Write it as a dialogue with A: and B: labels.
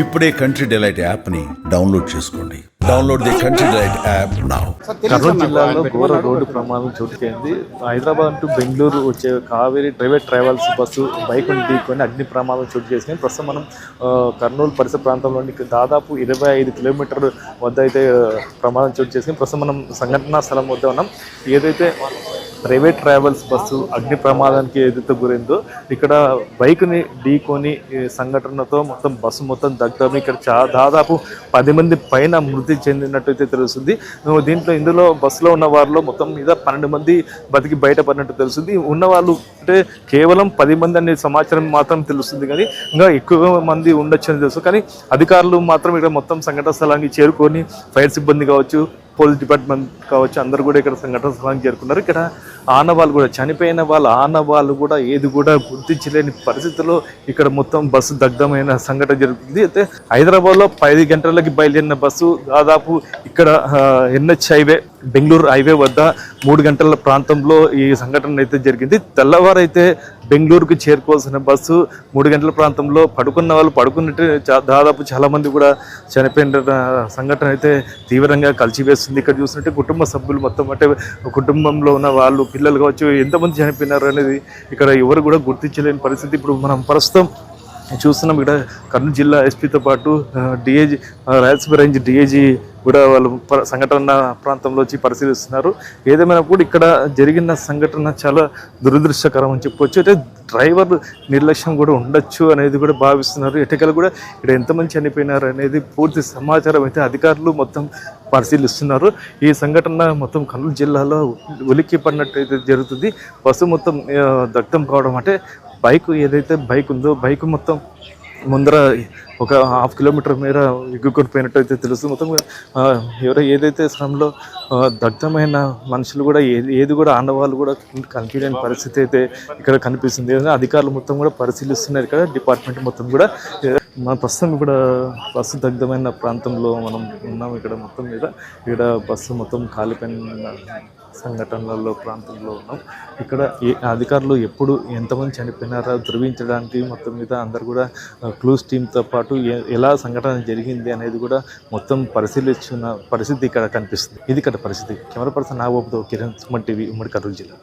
A: ఇప్పుడే Country Delight యాప్ని download చేసుకోండి. Download the Country Delight app now
B: Kurnool జిల్లాలో ఘోర రోడ్డు ప్రమాదం చోటుకైంది. హైదరాబాద్ టు బెంగళూరు వచ్చే Kaveri private travels bus bike ఢీకొని అగ్ని ప్రమాదం చోటు చేసుకుని ప్రస్తుతం మనం కర్నూలు పరిసర ప్రాంతంలోని దాదాపు ఇరవై ఐదు కిలోమీటర్ వద్ద అయితే ప్రమాదం చోటు చేసుకుని ప్రస్తుతం మనం సంఘటనా స్థలం వద్ద ఉన్నాం. ఏదైతే ప్రైవేట్ ట్రావెల్స్ బస్సు అగ్ని ప్రమాదానికి ఏదైతే గురైందో ఇక్కడ బైక్ని ఢీకొని సంఘటనతో మొత్తం బస్సు మొత్తం దగ్గరని ఇక్కడ చా దాదాపు పది మంది పైన మృతి చెందినట్టయితే తెలుస్తుంది. దీంట్లో ఇందులో బస్సులో ఉన్న వారిలో మొత్తం మీద పన్నెండు మంది బతికి బయటపడినట్టు తెలుస్తుంది. ఉన్న వాళ్ళు అంటే కేవలం పది మంది అనే సమాచారం మాత్రం తెలుస్తుంది కానీ ఇంకా ఎక్కువ మంది ఉండొచ్చు అని తెలుసు. కానీ అధికారులు మాత్రం ఇక్కడ మొత్తం సంఘటన స్థలానికి చేరుకొని ఫైర్ సిబ్బంది కావచ్చు పోలీస్ డిపార్ట్మెంట్ కావచ్చు అందరు కూడా ఇక్కడ సంఘటన స్థలానికి చేరుకున్నారు. ఇక్కడ ఆనవాళ్ళు కూడా చనిపోయిన వాళ్ళ ఆనవాళ్ళు కూడా ఏది కూడా గుర్తించలేని పరిస్థితుల్లో ఇక్కడ మొత్తం బస్సు దగ్ధమైన సంఘటన జరుగుతుంది. అయితే హైదరాబాద్లో పది గంటలకి బయలుదేరిన బస్సు దాదాపు ఇక్కడ ఎన్హెచ్ హైవే బెంగళూరు హైవే వద్ద మూడు గంటల ప్రాంతంలో ఈ సంఘటన అయితే జరిగింది. తెల్లవారైతే బెంగళూరుకు చేరుకోవాల్సిన బస్సు మూడు గంటల ప్రాంతంలో పడుకున్న వాళ్ళు పడుకున్నట్టు చా- దాదాపు చాలామంది కూడా చనిపోయిన సంఘటన అయితే తీవ్రంగా కలిసివేస్తుంది. ఇక్కడ చూసినట్టే కుటుంబ సభ్యులు మొత్తం అంటే కుటుంబంలో ఉన్న వాళ్ళు పిల్లలు కావచ్చు ఎంతమంది చనిపోయినారు అనేది ఇక్కడ ఎవరు కూడా గుర్తించలేని పరిస్థితి. ఇప్పుడు మనం ప్రస్తుతం చూస్తున్నాం. ఇక్కడ కర్నూలు జిల్లా ఎస్పీతో పాటు డిఏజీ రాయలసీమ రేంజ్ డిఏజీ కూడా వాళ్ళు సంఘటన ప్రాంతంలో వచ్చి పరిశీలిస్తున్నారు. ఏదేమైనా కూడా ఇక్కడ జరిగిన సంఘటన చాలా దురదృష్టకరం అని చెప్పొచ్చు. అయితే డ్రైవర్ నిర్లక్ష్యం కూడా ఉండొచ్చు అనేది కూడా భావిస్తున్నారు. ఎటకలు కూడా ఇక్కడ ఎంతమంది చనిపోయినారు అనేది పూర్తి సమాచారం అయితే అధికారులు మొత్తం పరిశీలిస్తున్నారు. ఈ సంఘటన మొత్తం కర్నూలు జిల్లాలో ఉలిక్కి పడినట్టు అయితే జరుగుతుంది. బస్సు మొత్తం దగ్గం దగ్ధం కావడం అంటే బైక్ ఏదైతే బైక్ ఉందో బైక్ మొత్తం ముందర ఒక హాఫ్ కిలోమీటర్ మేర ఎగ్గుకొని పోయినట్టయితే తెలుస్తుంది. మొత్తం ఎవరో ఏదైతే శ్రమలో దగ్ధమైన మనుషులు కూడా ఏది ఏది కూడా ఆడవాళ్ళు కూడా కనిపించని పరిస్థితి అయితే ఇక్కడ కనిపిస్తుంది. ఏదైనా అధికారులు మొత్తం కూడా పరిశీలిస్తున్నారు ఇక్కడ డిపార్ట్మెంట్ మొత్తం కూడా. మన ప్రస్తుతం ఇక్కడ బస్సు దగ్ధమైన ప్రాంతంలో మనం ఉన్నాం ఇక్కడ మొత్తం మీద. ఇక్కడ బస్సు మొత్తం కాలిపోయిన సంఘటనలలో ప్రాంతంలో ఉన్నాం. ఇక్కడ ఏ అధికారులు ఎప్పుడు ఎంతమంది చనిపోయినారో ధృవించడానికి మొత్తం మీద అందరు కూడా క్లూస్ టీంతో పాటు ఎలా సంఘటన జరిగింది అనేది కూడా మొత్తం పరిశీలిస్తున్న పరిస్థితి ఇక్కడ కనిపిస్తుంది. ఇది ఇక్కడ పరిస్థితి. కెమెరా పర్సన్ నాగబాబుతో కిరణ్ సుమన్ టీవీ ఉమ్మడి కర్నూలు జిల్లా.